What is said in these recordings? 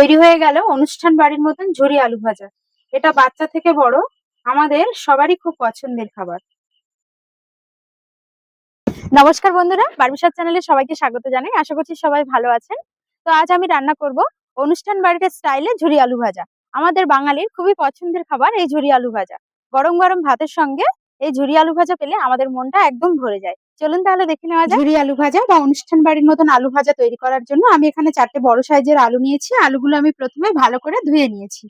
তৈরি হয়ে গেল অনুষ্ঠান বাড়ির মতন ঝুরি আলু ভাজা। এটা বাচ্চা থেকে বড়, আমাদের সবারই খুব পছন্দের খাবার। নমস্কার বন্ধুরা বারবিসার চ্যানেলে সবাইকে স্বাগত জানাই। আশা করছি সবাই ভালো আছেন। তো আজ আমি রান্না করব অনুষ্ঠান বাড়ির স্টাইলে ঝুরি আলু ভাজা। আমাদের বাঙালির খুবই পছন্দের খাবার এই ঝুরি আলু ভাজা। গরম গরম ভাতের সঙ্গে এই ঝুরি আলু ভাজা পেলে আমাদের মনটা একদম ভরে যায়। চলুন তাহলে দেখে নেওয়া যায় ঝুরি আলু ভাজা বা অনুষ্ঠান বাড়ির মতন আলু ভাজা তৈরি করার জন্য আমি এখানে চারটে বড় সাইজের আলু নিয়েছি। আলুগুলো আমি প্রথমে ভালো করে ধুয়ে নিয়েছি।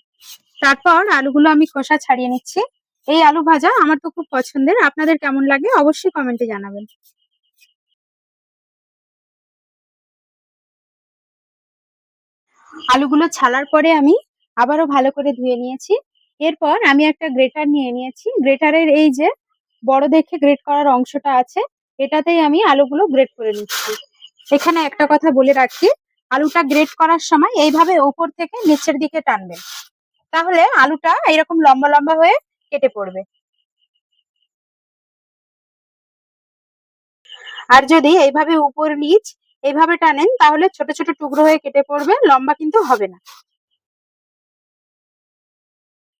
তারপর আলুগুলো আমি খোসা ছাড়িয়ে নিচ্ছি। এই আলু ভাজা আমার তো খুব পছন্দের। আপনাদের কেমন লাগে অবশ্যই কমেন্টে জানাবেন। আলুগুলো ছালার পরে আমি আবারও ভালো করে ধুয়ে নিয়েছি। এরপর আমি একটা গ্রেটার নিয়ে নিয়েছি। গ্রেটারের এই যে বড় দেখে গ্রেট করার অংশটা আছে এটাতেই আমি আলুগুলো গ্রেট করে নিচ্ছি। এখানে একটা কথা বলে রাখি, আলুটা গ্রেট করার সময় এইভাবে ওপর থেকে নিচের দিকে টানবেন। তাহলে আলুটা এরকম লম্বা লম্বা হয়ে কেটে পড়বে। আর যদি এইভাবে উপর নিচ এইভাবে টানেন, তাহলে ছোট ছোট টুকরো হয়ে কেটে পড়বে, লম্বা কিন্তু হবে না।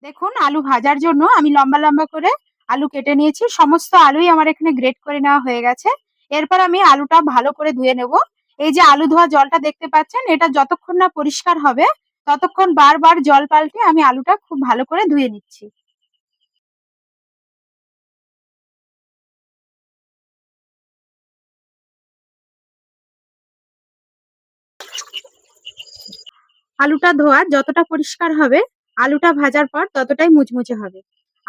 দেখুন, আলু ভাজার জন্য আমি লম্বা লম্বা করে আলু কেটে নিয়েছি। সমস্ত আলুই আমার এখানে গ্রেট করে নেওয়া হয়ে গেছে। এরপর আমি আলুটা ভালো করে ধুয়ে নেব। এই যে আলু ধোয়া জলটা দেখতে পাচ্ছেন, এটা যতক্ষণ না পরিষ্কার হবে, ততক্ষণ বারবার জল পাল্টে আমি আলুটা খুব ভালো করে ধুয়ে নিচ্ছি। আলুটা ধোয়া যতটা পরিষ্কার হবে, আলুটা ভাজার পর ততটাই মুচমুচে হবে।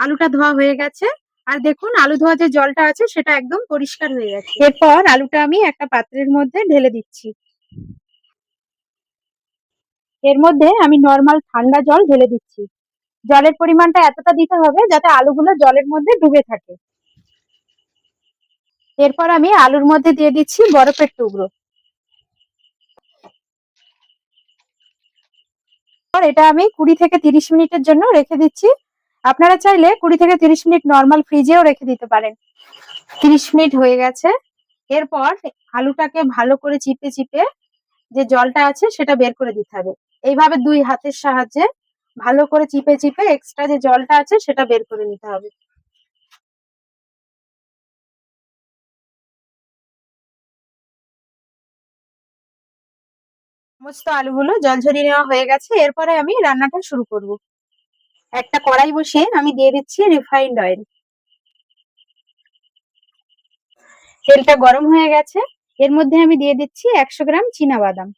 আলুটা ধোয়া হয়ে গেছে। আর দেখুন, আলু ধোয়া যে জলটা আছে, সেটা একদম পরিষ্কার হয়ে গেছে। এরপর আলুটা আমি একটা পাত্রের মধ্যে ঢেলে দিচ্ছি। এর মধ্যে আমি নর্মাল ঠান্ডা জল ঢেলে দিচ্ছি। জলের পরিমাণটা এতটা দিতে হবে যাতে আলুগুলো জলের মধ্যে ডুবে থাকে। এরপর আমি আলুর মধ্যে দিয়ে দিচ্ছি বরফের টুকরো। এটা আমি কুড়ি থেকে তিরিশ মিনিটের জন্য রেখে দিচ্ছি। আপনারা চাইলে কুড়ি থেকে তিরিশ মিনিট নর্মাল ফ্রিজেও রেখে দিতে পারেন। তিরিশ মিনিট হয়ে গেছে। এরপর আলুটাকে ভালো করে চিপে চিপে যে জলটা আছে সেটা বের করে দিতে হবে। এইভাবে দুই হাতের সাহায্যে ভালো করে চিপে চিপে এক্সট্রা যে জলটা আছে সেটা বের করে নিতে হবে। সমস্ত আলুগুলো জল ঝরিয়ে নেওয়া হয়ে গেছে। এরপরে আমি রান্নাটা শুরু করব। একটা কড়াই বসিয়ে আমি দিয়ে দিচ্ছি রিফাইন্ড অয়েল তেলটা গরম হয়ে গেছে। এর মধ্যে আমি দিয়ে দিচ্ছি একশো গ্রাম বাদাম।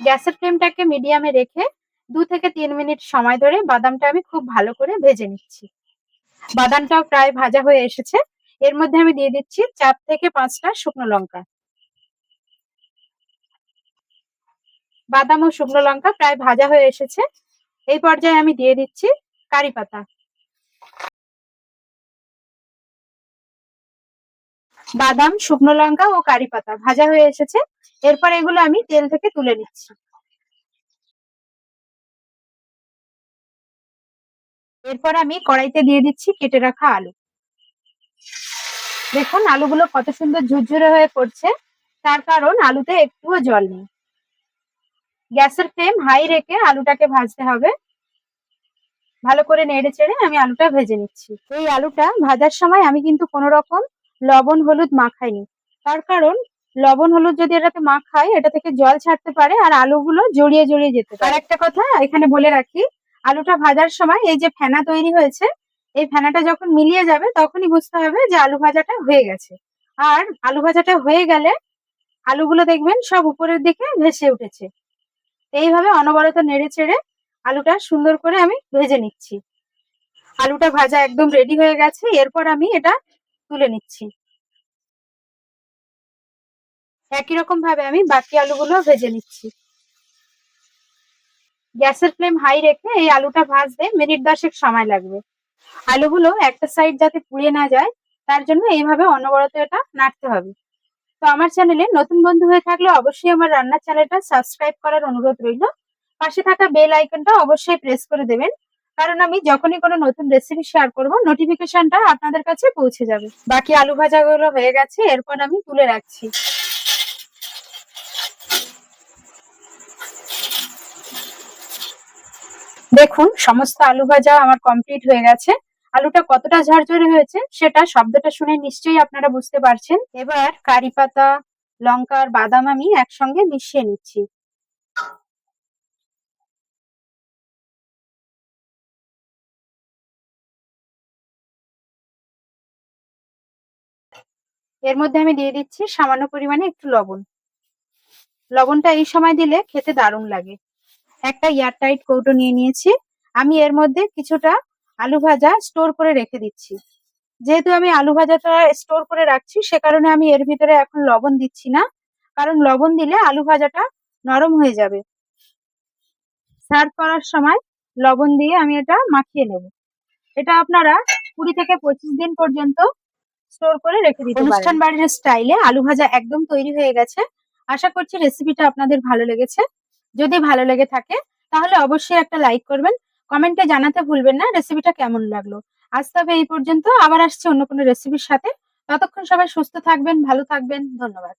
গ্যাসের ফ্লেমটাকে মিডিয়ামে রেখে দু থেকে তিন মিনিট সময় ধরে বাদামটা আমি খুব ভালো করে ভেজে নিচ্ছি। বাদামটাও প্রায় ভাজা হয়ে এসেছে। এর মধ্যে আমি দিয়ে দিচ্ছি চার থেকে পাঁচটা শুকনো লঙ্কা। বাদাম ও শুকনো লঙ্কা প্রায় ভাজা হয়ে এসেছে। এই পর্যায়ে আমি দিয়ে দিচ্ছি কারি পাতা। বাদাম, শুকনো লঙ্কা ও কারি পাতা ভাজা হয়ে এসেছে। এরপর এগুলো আমি তেল থেকে তুলে নিচ্ছি। এরপর আমি কড়াইতে দিয়ে দিচ্ছি কেটে রাখা আলু। দেখুন, আলুগুলো কত সুন্দর ঝুরঝুরে হয়ে পড়ছে। তার কারণ আলুতে একটুও জল নেই। গ্যাসের ফ্লেম হাই রেখে আলুটাকে ভাজতে হবে। ভালো করে নেড়ে চেড়ে আমি আলুটা ভেজে নিচ্ছি। এই আলুটা ভাজার সময় আমি কিন্তু কোনো রকম লবণ, হলুদ মাখাইনি। তার কারণ লবণ, হলুদ যদি এটাতে মাখাই, এটা থেকে জল ছাড়তে পারে আর আলুগুলো জড়িয়ে জড়িয়ে যেতে পারে। আর একটা কথা এখানে বলে রাখি, আলুটা ভাজার সময় এই যে ফেনা তৈরি হয়েছে, এই ফেনাটা যখন মিলিয়ে যাবে তখনই বুঝতে হবে যে আলু ভাজাটা হয়ে গেছে। আর আলু ভাজাটা হয়ে গেলে আলুগুলো দেখবেন সব উপরের দিকে ভেসে উঠেছে। এইভাবে অনবরত নেড়ে চেড়ে আলুটা সুন্দর করে আমি ভেজে নিচ্ছি। আলুটা ভাজা একদম রেডি হয়ে গেছে, এরপর আমি এটা তুলে নিচ্ছি। একই রকম ভাবে আমি বাকি আলুগুলো ভেজে নিচ্ছি। গ্যাসের ফ্লেম হাই রেখে এই আলুটা ভাজতে মিনিট দশেক সময় লাগবে। আলুগুলো একটা সাইড যাতে পুড়িয়ে না যায়, তার জন্য এইভাবে অনবরত এটা নাড়তে হবে। তো আমার চ্যানেলে নতুন বন্ধু হয়ে থাকলে অবশ্যই আমার রান্নার চ্যানেলটা সাবস্ক্রাইব করার অনুরোধ রইল। পাশে থাকা বেল আইকনটা অবশ্যই প্রেস করে দেবেন। কারণ আমি যখনই কোনো নতুন রেসিপি শেয়ার করব নোটিফিকেশনটা আপনাদের কাছে পৌঁছে যাবে। বাকি আলু ভাজাগুলো হয়ে গেছে, এরপর আমি তুলে রাখছি। দেখুন, সমস্ত আলু ভাজা আমার কমপ্লিট হয়ে গেছে। আলুটা কতটা ঝরঝরে হয়েছে সেটা শব্দটা শুনে নিশ্চয়ই আপনারা বুঝতে পারছেন। এবার কারি পাতা, লঙ্কা আর বাদাম আমি একসঙ্গে মিশিয়ে নিচ্ছি। এর মধ্যে আমি দিয়ে দিচ্ছি সামান্য পরিমাণে একটু লবণ। লবণটা এই সময় দিলে খেতে দারুণ লাগে। একটা এয়ারটাইট কৌটো নিয়ে নিয়েছি। আমি এর মধ্যে কিছুটা আলু ভাজা স্টোর করে রেখে দিচ্ছি। যেহেতু আমি আলু ভাজাটা স্টোর করে রাখছি, সে কারণে আমি এর ভিতরে এখন লবণ দিচ্ছি না। কারণ লবণ দিলে আলু ভাজাটা নরম হয়ে যাবে। সার্ভ করার সময় লবণ দিয়ে আমি এটা মাখিয়ে নেব। এটা আপনারা কুড়ি থেকে পঁচিশ দিন পর্যন্ত স্টোর করে রেখে দিতে অনুষ্ঠান বাড়ির স্টাইলে আলু ভাজা একদম তৈরি হয়ে গেছে। আশা করছি রেসিপিটা আপনাদের ভালো লেগেছে। যদি ভালো লেগে থাকে, তাহলে অবশ্যই একটা লাইক করবেন। কমেন্টে জানাতে ভুলবেন না রেসিপিটা কেমন লাগল? আজ তবে এই পর্যন্ত, আবার আসছে অন্য কোনো রেসিপির সাথে। ততক্ষণ সবাই সুস্থ থাকবেন, ভালো থাকবেন, ধন্যবাদ।